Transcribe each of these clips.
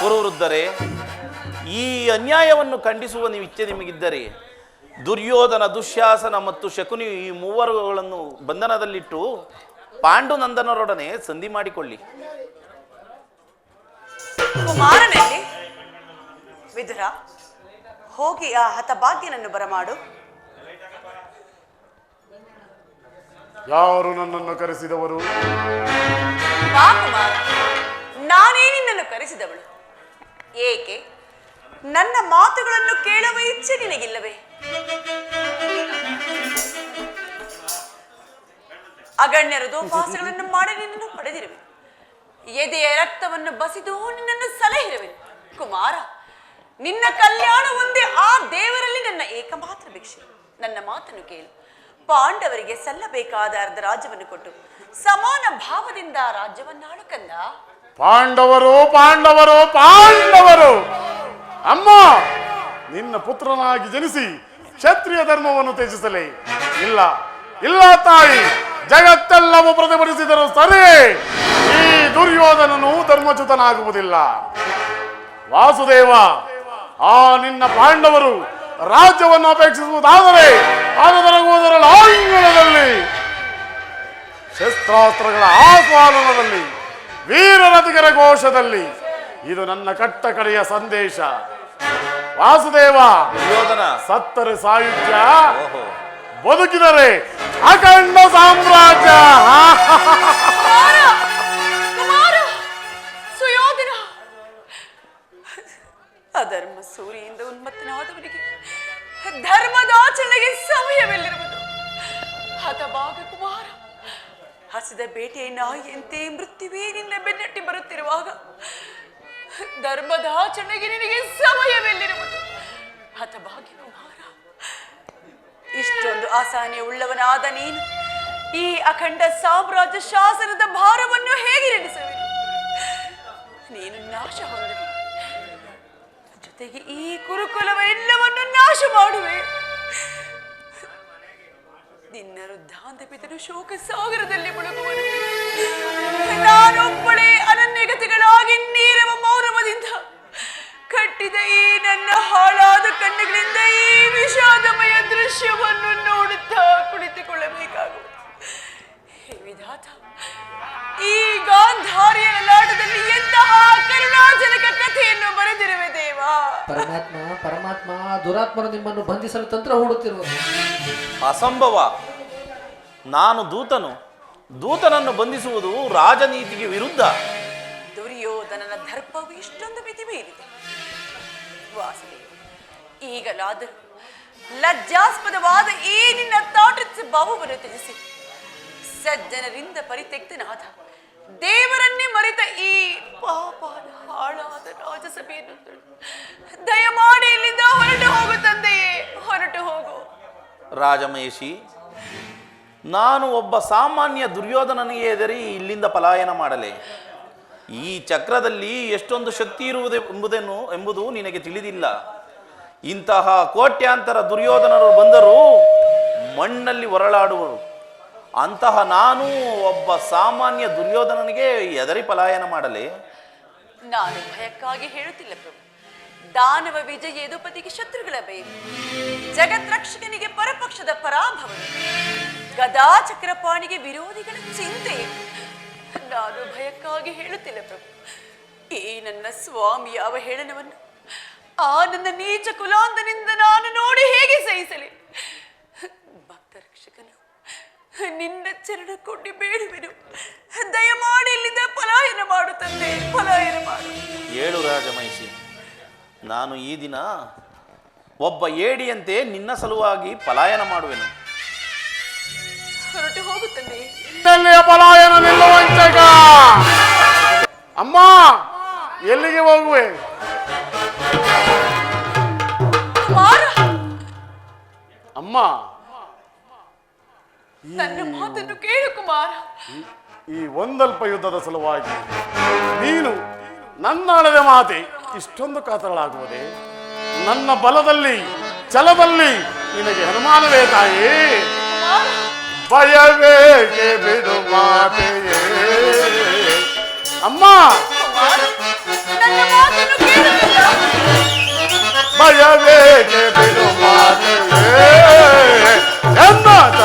ಕುರುವೃದ್ಧರೇ ಈ ಅನ್ಯಾಯವನ್ನು ಖಂಡಿಸುವ ನೀವು ಇಚ್ಛೆ ನಿಮಗಿದ್ದರೆ ದುರ್ಯೋಧನ ದುಶ್ಯಾಸನ ಮತ್ತು ಶಕುನಿ ಈ ಮೂವರುಗಳನ್ನು ಬಂಧನದಲ್ಲಿಟ್ಟು ಪಾಂಡುನಂದನರೊಡನೆ ಸಂಧಿ ಮಾಡಿಕೊಳ್ಳಿ. ಕುಮಾರನಲ್ಲಿ ವಿದುರ ಹೋಗಿ ಆ ಹತಭಾಗ್ಯನನ್ನು ಬರಮಾಡು. ಯಾರು ನನ್ನನ್ನು ಕರೆಸಿದವರು? ನಾನೇ ನಿನ್ನನ್ನು ಕರೆಸಿದವಳು. ಏಕೆ? ನನ್ನ ಮಾತುಗಳನ್ನು ಕೇಳುವ ಇಚ್ಛೆ ನಿನಗಿಲ್ಲವೇ? ಅಗಣ್ಯರ ದೋಪಾಸಗಳನ್ನು ಮಾಡಿ ನಿನ್ನನ್ನು ಪಡೆದಿರುವೆ. ಎದೆಯ ರಕ್ತವನ್ನು ಬಸಿದು ನಿನ್ನನ್ನು ಸಲಹಿರುವೆ. ಕುಮಾರ, ನಿನ್ನ ಕಲ್ಯಾಣ ಒಂದೇ ಆ ದೇವರಲ್ಲಿ ನನ್ನ ಏಕಮಾತ್ರ ಭಿಕ್ಷೆ. ನನ್ನ ಮಾತನ್ನು ಕೇಳು. ಪಾಂಡವರಿಗೆ ಸಲ್ಲಬೇಕಾದ ಅರ್ಧ ರಾಜ್ಯವನ್ನು ಕೊಟ್ಟು ಸಮಾನ ಭಾವದಿಂದ ರಾಜ್ಯವನ್ನಾಳು ಕಂದ? ಪಾಂಡವರು ಪಾಂಡವರು ಪಾಂಡವರು. ಅಮ್ಮ, ನಿನ್ನ ಪುತ್ರನಾಗಿ ಜನಿಸಿ ಕ್ಷತ್ರಿಯ ಧರ್ಮವನ್ನು ತ್ಯಜಿಸಲಿ. ಇಲ್ಲ ಇಲ್ಲ ತಾಯಿ, ಜಗತ್ತೆಲ್ಲವೂ ಪ್ರತಿಭಟಿಸಿದರು ಸರಿ, ಈ ದುರ್ಯೋಧನನು ಧರ್ಮಚ್ಯುತನಾಗುವುದಿಲ್ಲ. ವಾಸುದೇವ, ಆ ನಿನ್ನ ಪಾಂಡವರು ರಾಜ್ಯವನ್ನು ಅಪೇಕ್ಷಿಸುವುದಾದರೆ ಲಾಂಗಣದಲ್ಲಿ ಶಸ್ತ್ರಾಸ್ತ್ರಗಳ ಆಸ್ವಾದನದಲ್ಲಿ ವೀರನದಿಗರ ಘೋಷದಲ್ಲಿ. ಇದು ನನ್ನ ಕಟ್ಟ ಕಡೆಯ ಸಂದೇಶ. ವಾಸುದೇವ ಯೋಧನ ಸತ್ತರೆ ಸಾಹಿತ್ಯ ಬದುಕಿದರೆ ಅಖಂಡ ಸಾಮ್ರಾಜ್ಯ. ಸುಯೋಧನ. ಅಧರ್ಮ ಸೂರಿಯಿಂದ ಉನ್ಮತ್ತನಾದವನಿಗೆ ಧರ್ಮದಾಚರಣೆಗೆ ಸಮಯವೆಲ್ಲಿರುವುದು. ಹತಭಾಗ ಕುಮಾರ. ಹಸಿದ ಬೇಟೆಯ ನಾಯಿಯಂತೆ ಮೃತ್ಯುವೇ ನಿನ್ನ ಬೆನ್ನಟ್ಟಿ ಬರುತ್ತಿರುವಾಗ ಧರ್ಮದಾಚರಣೆಗೆ ನಿನಗೆ ಸಮಯವೆಲ್ಲಿರುವುದು? ಹತಭಾಗ್ಯ ಇಷ್ಟೊಂದು ಆಸಾನೆ ಉಳ್ಳವನಾದ ನೀನು. ಈ ಅಖಂಡ ಸಾಮ್ರಾಜ್ಯ ಶಾಸನದ ಭಾರವನ್ನು ಹೇಗೆ ನಡೆಸುವೆ ನೀನು ನಾಶ ಹೊಂದುವೆ. ಜೊತೆಗೆ ಈ ಕುರುಕುಲವೆಲ್ಲವನ್ನು ನಾಶ ಮಾಡುವೆ. ನಿನ್ನ ವೃದ್ಧಾಂತ ಪಿತರು ಶೋಕ ಸಾಗರದಲ್ಲಿ ಮುಳುಗುವನು ನಾನೊಬ್ಬಳೇ ಅನನ್ಯಗತಿಗಳಾಗಿ ನೀರವ ಮೌರವದಿಂದ ಕಟ್ಟಿದ ಈ ನನ್ನ ಹಾಳಾದ ಕಣ್ಣುಗಳಿಂದ ಈ ವಿಷಾದಮಯ ದೃಶ್ಯವನ್ನು ನೋಡುತ್ತಾ ಕುಳಿತುಕೊಳ್ಳಬೇಕಾಗುವುದು. ವಿಧಾತ, ಈ ಗಾಂಧಾರಿಯ ಲಲಾಟದಲ್ಲಿ ಎಂತಹ ಕರುಣಾಜನಕ ಕಥೆಯನ್ನು ಬರೆದಿರುವೆ ಪರಮಾತ್ಮ ಪರಮಾತ್ಮ ದುರಾತ್ಮರು ನಿಮ್ಮನ್ನು ಬಂಧಿಸಲು ತಂತ್ರ ಹೂಡುತ್ತಿರುವ ಅಸಂಭವ. ನಾನು ದೂತನು. ದೂತನನ್ನು ಬಂಧಿಸುವುದು ರಾಜನೀತಿಗೆ ವಿರುದ್ಧ. ದುರ್ಯೋಧನನ ದರ್ಪವು ಇಷ್ಟೊಂದು ಮಿತಿ ಮೀರಿದೆ ಈಗಲಾದರೂ ಲಜ್ಜಾಸ್ಪದವಾದ ಈ ನಿನ್ನ ತಾಟರಿಸಿ ಬಾವುವನ್ನು ತಿಳಿಸಿ. ಸಜ್ಜನರಿಂದ ಪರಿತ್ಯಕ್ತನಾದ ದೇವರನ್ನೇ ಈ ಹಾಳಾದ ರಾಜಸಭೆಯನ್ನು ದಯಮಾಡಿ ಇಲ್ಲಿಂದ ಹೊರಟು ಹೋಗು ತಂದೆಯೇ, ಹೊರಟು ಹೋಗು. ರಾಜಮಹೇಶಿ, ನಾನು ಒಬ್ಬ ಸಾಮಾನ್ಯ ದುರ್ಯೋಧನನಿಗೆ ಎದರಿ ಇಲ್ಲಿಂದ ಪಲಾಯನ ಮಾಡಲೆ. ಈ ಚಕ್ರದಲ್ಲಿ ಎಷ್ಟೊಂದು ಶಕ್ತಿ ಇರುವುದೇ ಎಂಬುದನ್ನು ಎಂಬುದು ನಿನಗೆ ತಿಳಿದಿಲ್ಲ. ಇಂತಹ ಕೋಟ್ಯಾಂತರ ದುರ್ಯೋಧನರು ಬಂದರೂ ಮಣ್ಣಲ್ಲಿ ಹೊರಳಾಡುವರು ಅಂತಹ ನಾನು ಒಬ್ಬ ಸಾಮಾನ್ಯ ದುರ್ಯೋಧನನಿಗೆ ಎದರಿ ಪಲಾಯನ ಮಾಡಲಿ? ನಾನು ಭಯಕ್ಕಾಗಿ ಹೇಳುತ್ತಿಲ್ಲ ಪ್ರಭು. ದಾನವ ವಿಜಯ ಯದುಪತಿಗೆ ಶತ್ರುಗಳ ಬೇರು. ಜಗತ್ ರಕ್ಷಕನಿಗೆ ಪರಪಕ್ಷದ ಪರಾಭವ ಗದಾ ಚಕ್ರಪಾಣಿಗೆ ವಿರೋಧಿಗಳ ಚಿಂತೆ. ನಾನು ಭಯಕ್ಕಾಗಿ ಹೇಳುತ್ತಿಲ್ಲ ಪ್ರಭು. ಈ ನನ್ನ ಸ್ವಾಮಿ ಅವಹೇಳನವನ್ನು ಹೇಳನವನ್ನು ಆ ನನ್ನ ನೀಚ ಕುಲಾಂತನಿಂದ ನಾನು ನೋಡಿ ಹೇಗೆ ಸಹಿಸಲಿ? ನಿನ್ನ ಚರಣ ಕೊಂಡಿ ಬೇಡುವೆನು ದಯಮಾಡಿ ಇಲ್ಲಿಂದ ಪಲಾಯನ ಮಾಡು ತಂದೆ ಪಲಾಯನ ಮಾಡು. ಏಳು ರಾಜಮಹಿಷಿ ನಾನು ಈ ದಿನ ಒಬ್ಬ ಏಡಿಯಂತೆ ನಿನ್ನ ಸಲುವಾಗಿ ಪಲಾಯನ ಮಾಡುವೆನು. ಹೊರಟು ಹೋಗು ತಂದೆ. ಪಲಾಯನ ನಿಲ್ಲುವಂಚಕ ಅಮ್ಮ ಎಲ್ಲಿಗೆ ಹೋಗುವೆ? ಮಾರ. ಅಮ್ಮ ನನ್ನ ಮಾತನ್ನು ಕೇಳು ಕುಮಾರ. ಈ ಒಂದಲ್ಪ ಯುದ್ಧದ ಸಲುವಾಗಿ ನೀನು ನನ್ನ ಅಳದ ಮಾತೆ ಇಷ್ಟೊಂದು ಕಾತರಳಾಗುವುದೇ? ನನ್ನ ಬಲದಲ್ಲಿ ಛಲದಲ್ಲಿ ನಿನಗೆ ಹನುಮಾನವೇ ತಾಯಿ? ಭಯವೇ ಭಯವೇಗೆ ಬಿಡು ಮಾತೆಯೇ. ಅಮ್ಮ! ಭಯವೇ ಬಿಡು ಮಾತೆಯೇ.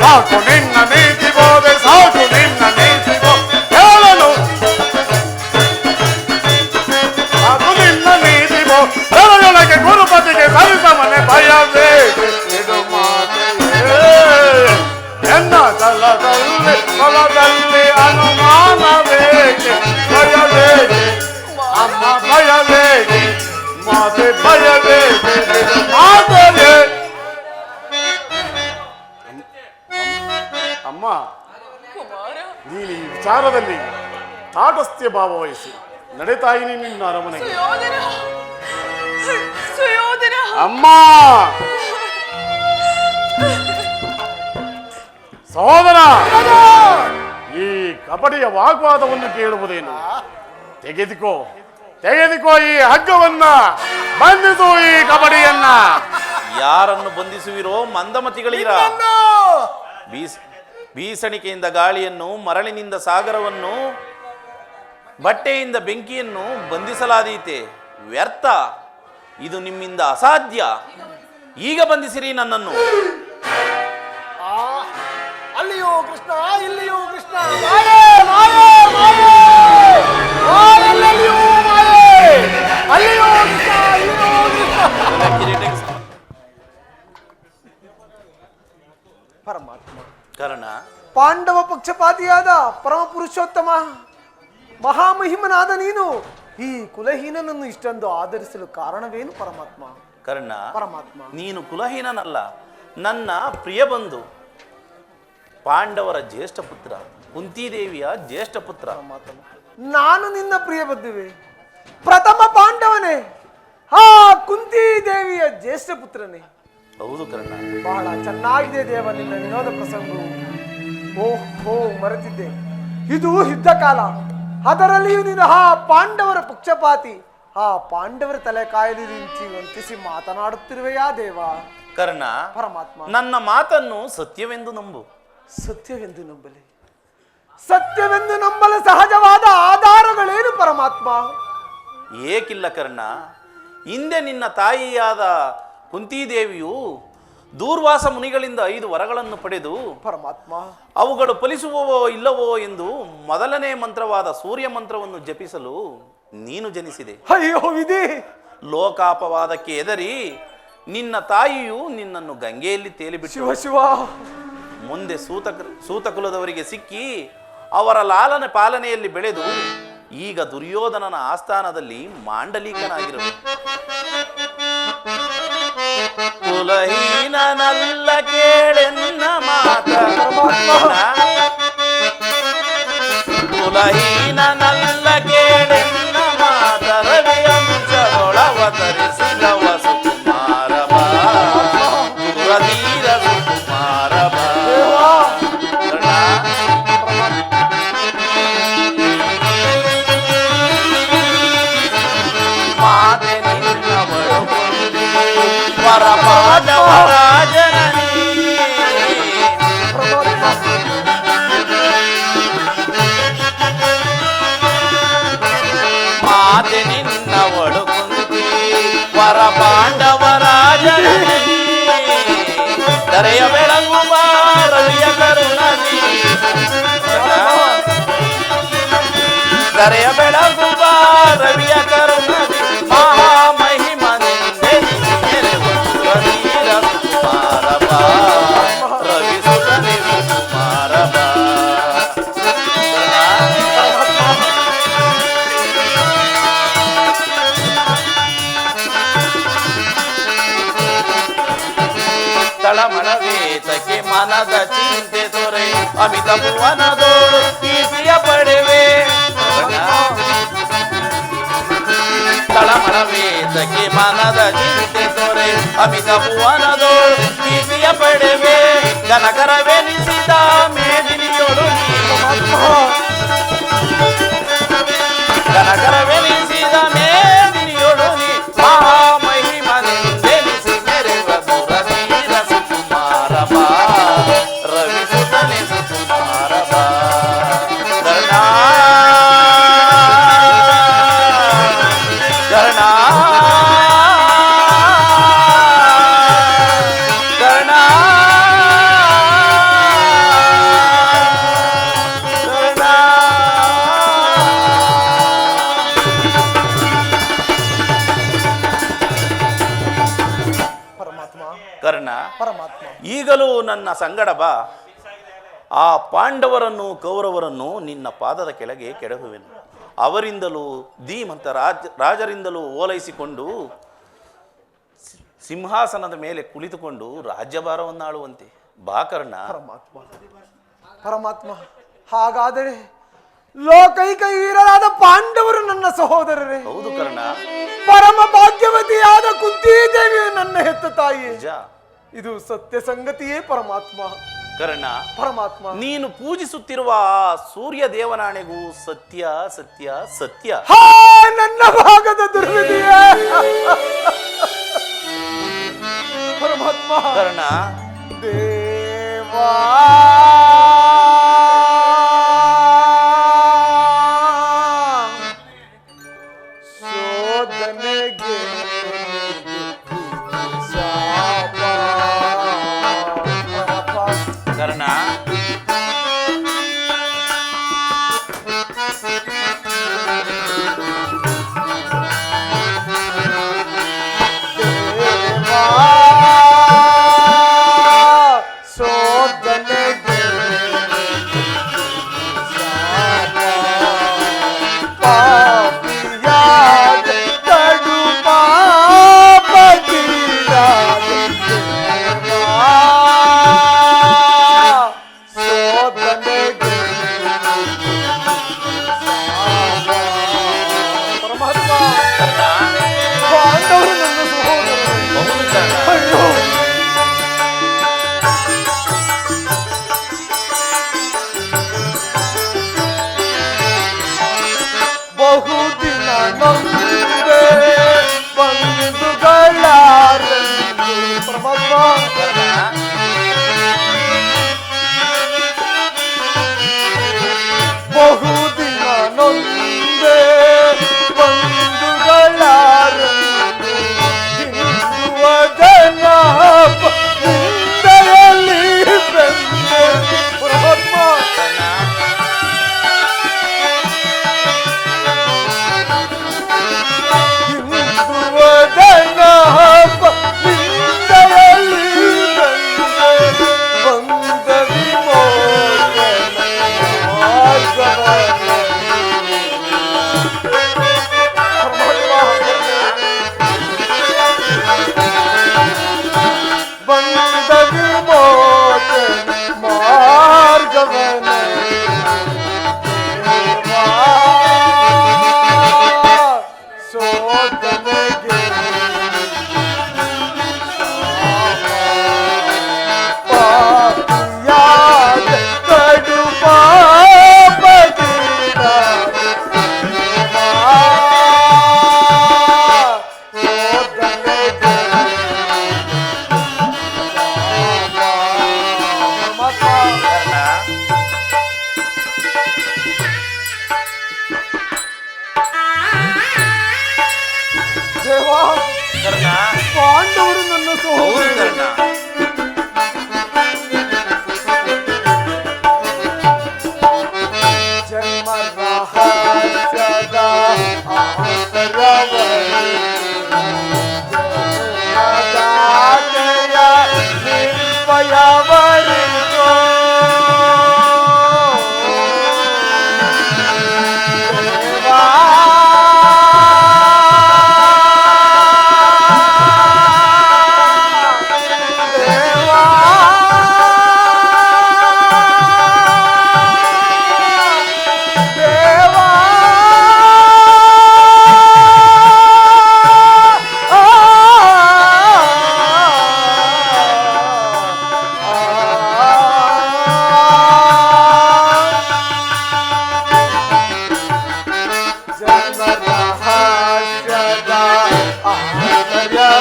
ಸಾಕು ನಿನ್ನ ನೀತಿ ಬೋಧೆ ಸಾಕು ನಿನ್ನ ನೀತಿ ಬೋಧೆ ಹೇಳಲು ಸಾಕು ನಿನ್ನ ನೀತಿ ಬೋಧೆ ಗುರುಪತಿಗೆ ಸರಿಸ ಮನೆ ಭಯವೇ ಇದು ಮಾತೆಯೇ ಎನ್ನ ಜಲದಲ್ಲಿ ಹೊಲದಲ್ಲಿ ಅನುಮಾನವೇಕೆ ಭಯಬೇಕೆ ಅಮ್ಮ ಭಯಬೇಕೆ ಮಾತೆ ಭಯಬೇಕೆ ಇದು ಅಮ್ಮ ನೀನು ಈ ವಿಚಾರದಲ್ಲಿ ತಾಟಸ್ಥ್ಯ ಭಾವ ವಹಿಸಿ ನಡೆತಾಯಿ ನಿನ್ನ ಅರಮನೆಗೆ. ಅಮ್ಮ! ಸಹೋದರ! ಈ ಕಬಡ್ಡಿಯ ವಾಗ್ವಾದವನ್ನು ಕೇಳುವುದೇನು? ತೆಗೆದುಕೋ ತೆಗೆದುಕೋ ಈ ಹಗ್ಗವನ್ನ ಬಂಧಿಸು ಈ ಕಬಡ್ಡಿಯನ್ನ. ಯಾರನ್ನು ಬಂಧಿಸುವಿರೋ ಮಂದಮತಿಗಳೀರಾ? ಬೀಸ್ ಬೀಸಣಿಕೆಯಿಂದ ಗಾಳಿಯನ್ನು, ಮರಳಿನಿಂದ ಸಾಗರವನ್ನು, ಬಟ್ಟೆಯಿಂದ ಬೆಂಕಿಯನ್ನು ಬಂಧಿಸಲಾದೀತೆ. ವ್ಯರ್ಥ. ಇದು ನಿಮ್ಮಿಂದ ಅಸಾಧ್ಯ. ಈಗ ಬಂಧಿಸಿರಿ ನನ್ನನ್ನು. ಅಲ್ಲಿಯೋ ಕೃಷ್ಣ, ಇಲ್ಲಿಯೋ ಕೃಷ್ಣ ಕಾರಣ ಪಾಂಡವ ಪಕ್ಷಪಾತಿಯಾದ ಪರಮ ಪುರುಷೋತ್ತಮ ಮಹಾಮಹಿಮನಾದ ನೀನು ಈ ಕುಲಹೀನನನ್ನು ಇಷ್ಟೊಂದು ಆಧರಿಸಲು ಕಾರಣವೇನು ಪರಮಾತ್ಮ? ಕರ್ಣ ಪರಮಾತ್ಮ. ನೀನು ಕುಲಹೀನನಲ್ಲ. ನನ್ನ ಪ್ರಿಯ ಬಂಧು ಪಾಂಡವರ ಜ್ಯೇಷ್ಠ ಪುತ್ರ ಕುಂತಿದೇವಿಯ ಜ್ಯೇಷ್ಠ ಪುತ್ರ. ಪರಮಾತ್ಮ. ನಾನು ನಿನ್ನ ಪ್ರಿಯ ಬಂಧುವೆ. ಪ್ರಥಮ ಪಾಂಡವನೇ. ಹಾ ಕುಂತಿ ದೇವಿಯ ಜ್ಯೇಷ್ಠ ಪುತ್ರನೇ. ಹೌದು ಕರ್ಣ. ಬಹಳ ಚೆನ್ನಾಗಿದೆ ದೇವ ನಿನ್ನ ವಿನೋದ ಪ್ರಸಂಗವು. ಓಹೋ ಹೋ ಮರೆತಿದ್ದೆ. ಇದು ಯುದ್ಧ ಕಾಲ. ಅದರಲ್ಲಿಯೂ ನೀನು ಆ ಪಾಂಡವರ ಪಕ್ಷಪಾತಿ. ಆ ಪಾಂಡವರ ತಲೆ ಕಾಯಲು ನಿಂತಿ ವಂತಿಸಿ ಮಾತನಾಡುತ್ತಿರುವೆಯಾ ದೇವ? ಕರ್ಣ ಪರಮಾತ್ಮ. ನನ್ನ ಮಾತನ್ನು ಸತ್ಯವೆಂದು ನಂಬು. ಸತ್ಯವೆಂದು ನಂಬಲಿ. ಸತ್ಯವೆಂದು ನಂಬಲು ಸಹಜವಾದ ಆಧಾರಗಳೇನು ಪರಮಾತ್ಮ? ಏಕಿಲ್ಲ ಕರ್ಣ. ಹಿಂದೆ ನಿನ್ನ ತಾಯಿಯಾದ ಕುಂತಿದೇವಿಯು ದೂರ್ವಾಸ ಮುನಿಗಳಿಂದ ಐದು ವರಗಳನ್ನು ಪಡೆದು ಪರಮಾತ್ಮ. ಅವುಗಳು ಫಲಿಸುವವೋ ಇಲ್ಲವೋ ಎಂದು ಮೊದಲನೇ ಮಂತ್ರವಾದ ಸೂರ್ಯ ಮಂತ್ರವನ್ನು ಜಪಿಸಲು ನೀನು ಜನಿಸಿದೆ. ಅಯ್ಯೋ ವಿಧಿ. ಲೋಕಾಪವಾದಕ್ಕೆ ಎದರಿ ನಿನ್ನ ತಾಯಿಯು ನಿನ್ನನ್ನು ಗಂಗೆಯಲ್ಲಿ ತೇಲಿಬಿಟ್ಟು ಶಿವ ಶಿವ. ಮುಂದೆ ಸೂತ ಸೂತಕುಲದವರಿಗೆ ಸಿಕ್ಕಿ ಅವರ ಲಾಲನೆ ಪಾಲನೆಯಲ್ಲಿ ಬೆಳೆದು ಈಗ ದುರ್ಯೋಧನನ ಆಸ್ಥಾನದಲ್ಲಿ ಮಾಂಡಲೀಕನಾಗಿರುವೆ ಕುಲಹೀನನಲ್ಲ ಕೇಳೆನ್ನ ಮಾತ ಕುಲಹೀನನಲ್ಲ ತೊರೆ ಅಮಿತ ಭುವನದೋಳು ಕೀರ್ತಿಯ ಪಡೆವೆ ತಳಮಳವೇತಕ್ಕೆ ಮನದ ಚಿಂತೆ ತೊರೆ ಅಮಿತ ಭುವನದೋಳು ಕೀರ್ತಿಯ ಪಡೆವೆ ಕನಕರವೆನಿಸಿದ ಮೇದಿನಿಯೊಳು ಕನಕರವೆನಿಸಿದ ನನ್ನ ಸಂಗಡ ಬಾ. ಆ ಪಾಂಡವರನ್ನು ಕೌರವರನ್ನು ನಿನ್ನ ಪಾದದ ಕೆಳಗೆ ಕೆಡಹುವೆನು. ಅವರಿಂದಲೂ ಧೀಮಂತ ರಾಜ ರಾಜರಿಂದಲೂ ಓಲೈಸಿಕೊಂಡು ಸಿಂಹಾಸನದ ಮೇಲೆ ಕುಳಿತುಕೊಂಡು ರಾಜ್ಯಭಾರವನ್ನಾಳುವಂತೆ. ಬಾ ಕರ್ಣ. ಪರಮಾತ್ಮ ಪರಮಾತ್ಮ ಹಾಗಾದರೆ ಲೋಕೈಕ ವೀರರಾದ ಪಾಂಡವರು ನನ್ನ ಸಹೋದರರೇ. ಹೌದು ಕರ್ಣ. ಪರಮ ಭಾಗ್ಯವತಿಯಾದ ಕುಂತಿ ದೇವಿಯು ನನ್ನ ಹೆತ್ತ ತಾಯಿ ನಿಜ. ಇದು ಸತ್ಯ ಸಂಗತಿಯೇ ಪರಮಾತ್ಮ. ಕರ್ಣ ಪರಮಾತ್ಮ. ನೀನು ಪೂಜಿಸುತ್ತಿರುವ ಆ ಸೂರ್ಯ ದೇವನಾಣೆಗೂ ಸತ್ಯ ಸತ್ಯ ಸತ್ಯ. ಹಾ ನನ್ನ ಭಾಗದ ದುರ್ವಿಧಿಯ. ಪರಮಾತ್ಮ. ಕರ್ಣ. ದೇವಾ. Maya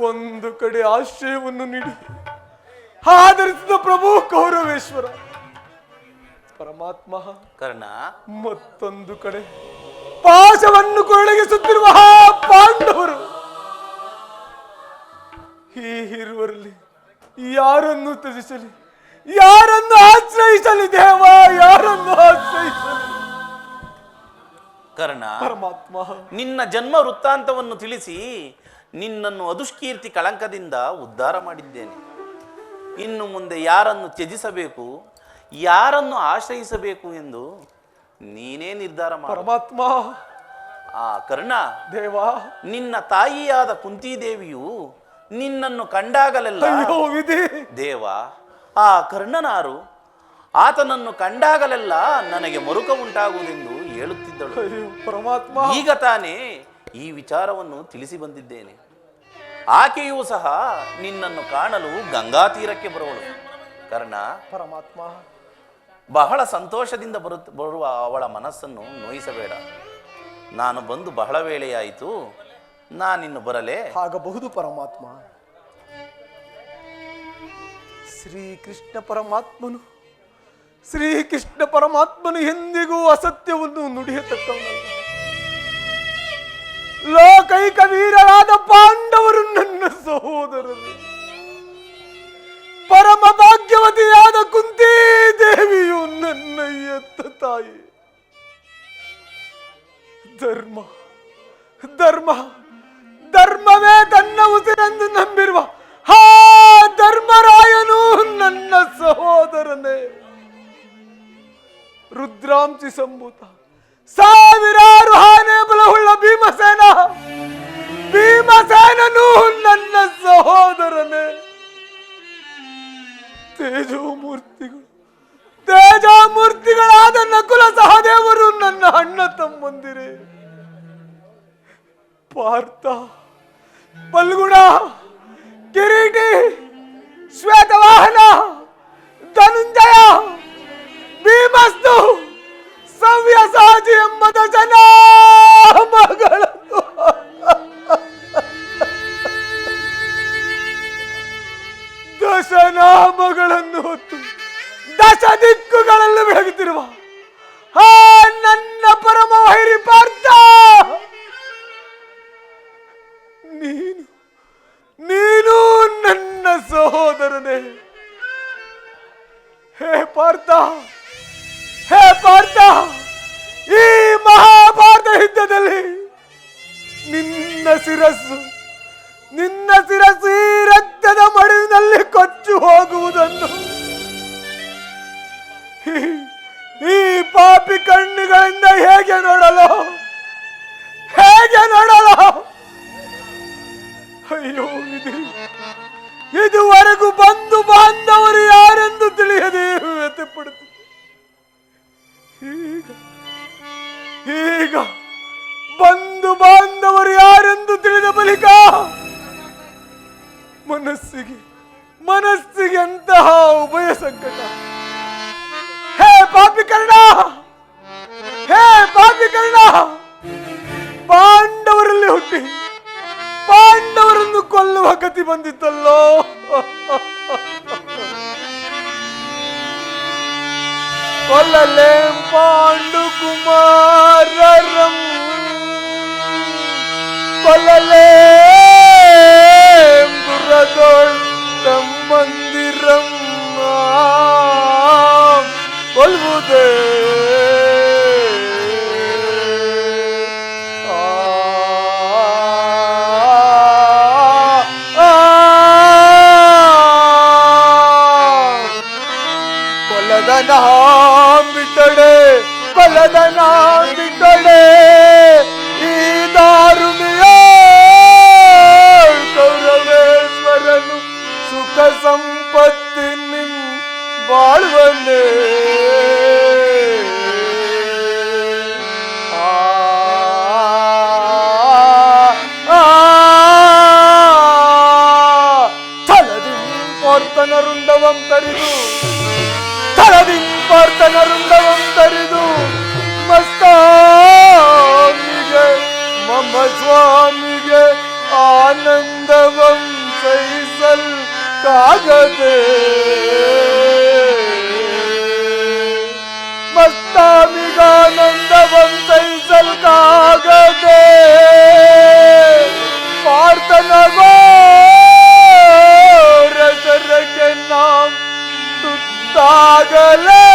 ಒಂದು ಕಡೆ ಆಶ್ರಯವನ್ನು ನೀಡಿ. ಆಧರಿಸಿದ ಪ್ರಭು ಕೌರವೇಶ್ವರ ಪರಮಾತ್ಮ ಕರ್ಣ. ಮತ್ತೊಂದು ಕಡೆ. ಪಾಶವನ್ನು ಕೊರಳಿಗೆ ಕೊರಳಗಿಸುತ್ತಿರುವ ಪಾಂಡವರು. ಈ ಹಿರುವರಲಿ ಯಾರನ್ನು ತ್ಯಜಿಸಲಿ? ಯಾರನ್ನು ಆಶ್ರಯಿಸಲಿ ದೇವ? ಯಾರನ್ನು ಆಶ್ರಯಿಸಲಿ? ಕರ್ಣ. ಪರಮಾತ್ಮ. ನಿನ್ನ ಜನ್ಮ ವೃತ್ತಾಂತವನ್ನು ತಿಳಿಸಿ ನಿನ್ನನ್ನು ಅದುಷ್ಕೀರ್ತಿ ಕಳಂಕದಿಂದ ಉದ್ಧಾರ ಮಾಡಿದ್ದೇನೆ. ಇನ್ನು ಮುಂದೆ ಯಾರನ್ನು ತ್ಯಜಿಸಬೇಕು ಯಾರನ್ನು ಆಶ್ರಯಿಸಬೇಕು ಎಂದು ನೀನೇ ನಿರ್ಧಾರ ಪರಮಾತ್ಮ! ಆ ಕರ್ಣ! ದೇವ! ನಿನ್ನ ತಾಯಿಯಾದ ಕುಂತಿದೇವಿಯು ನಿನ್ನನ್ನು ಕಂಡಾಗಲೆಲ್ಲ ದೇವ ಆ ಕರ್ಣನಾರು ಆತನನ್ನು ಕಂಡಾಗಲೆಲ್ಲ ನನಗೆ ಮರುಕ ಉಂಟಾಗುವುದೆಂದು ಹೇಳುತ್ತಿದ್ದಳು ಪರಮಾತ್ಮ! ಈಗ ತಾನೇ ಈ ವಿಚಾರವನ್ನು ತಿಳಿಸಿ ಬಂದಿದ್ದೇನೆ. ಆಕೆಯೂ ಸಹ ನಿನ್ನನ್ನು ಕಾಣಲು ಗಂಗಾ ತೀರಕ್ಕೆ ಬರುವಳು. ಕರ್ಣ ಪರಮಾತ್ಮ. ಬಹಳ ಸಂತೋಷದಿಂದ ಬರುತ್ತ ಬರುವ ಅವಳ ಮನಸ್ಸನ್ನು ನೋಯಿಸಬೇಡ. ನಾನು ಬಂದು ಬಹಳ ವೇಳೆಯಾಯಿತು. ನಾನಿನ್ನು ಬರಲೇ? ಆಗಬಹುದು ಪರಮಾತ್ಮ. ಶ್ರೀಕೃಷ್ಣ ಪರಮಾತ್ಮನು ಶ್ರೀಕೃಷ್ಣ ಪರಮಾತ್ಮನು ಎಂದಿಗೂ ಅಸತ್ಯವನ್ನು ನುಡಿಯತಕ್ಕವನಲ್ಲ. ಲೋಕೈಕ ವೀರರಾದ ಪಾಂಡವರು ನನ್ನ ಸಹೋದರರು. ಪರಮ ಭಾಗ್ಯವತಿಯಾದ doesn't ಅಯ್ಯೋ ಇದು ಇದುವರೆಗೂ ಬಂಧು ಬಾಂಧವರು ಯಾರೆಂದು ತಿಳಿಯದೆ ವ್ಯಥೆ ಪಡುತ್ತೆ ಈಗ ಈಗ ಬಂಧು ಬಾಂಧವರು ಯಾರೆಂದು ತಿಳಿದ ಬಳಿಕ ಮನಸ್ಸಿಗೆ ಮನಸ್ಸಿಗೆ ಅಂತಹ ಉಭಯ ಸಂಕಟ. ಹೇ ಪಾಪಿಕರ್ಣ ಹೇ ಪಾಪಿಕರ್ಣ ಪಾಂಡವರಲ್ಲಿ ಹುಟ್ಟಿ ಪಾಂಡವರನ್ನು ಕೊಲ್ಲುವ ಗತಿ ಬಂದಿತ್ತಲ್ಲೋ ಕೊಲ್ಲಲೇ ಪಾಂಡು ಕುಮಾರರಂ ಕೊಲ್ಲಲೇ ಪಾರ್ತನ ವೃಂದವಂ ತರಿದು ತಳದಿ ಪಾರ್ಥನ ವೃಂದವಂ ತರಿದು ಮಸ್ತಾಮಿಗೆ ಮಮ್ಮ ಸ್ವಾಮಿಗೆ ಆನಂದವಂ ಸಹಿಸಲ್ ಕಾಗದೆ. ಮಸ್ತಾಮಿಗಾನಂದವಂ ಸಹಿಸಲ್ ಕಾಗದೆ. ಪಾರ್ಥನವ ಸಾಗಲೇ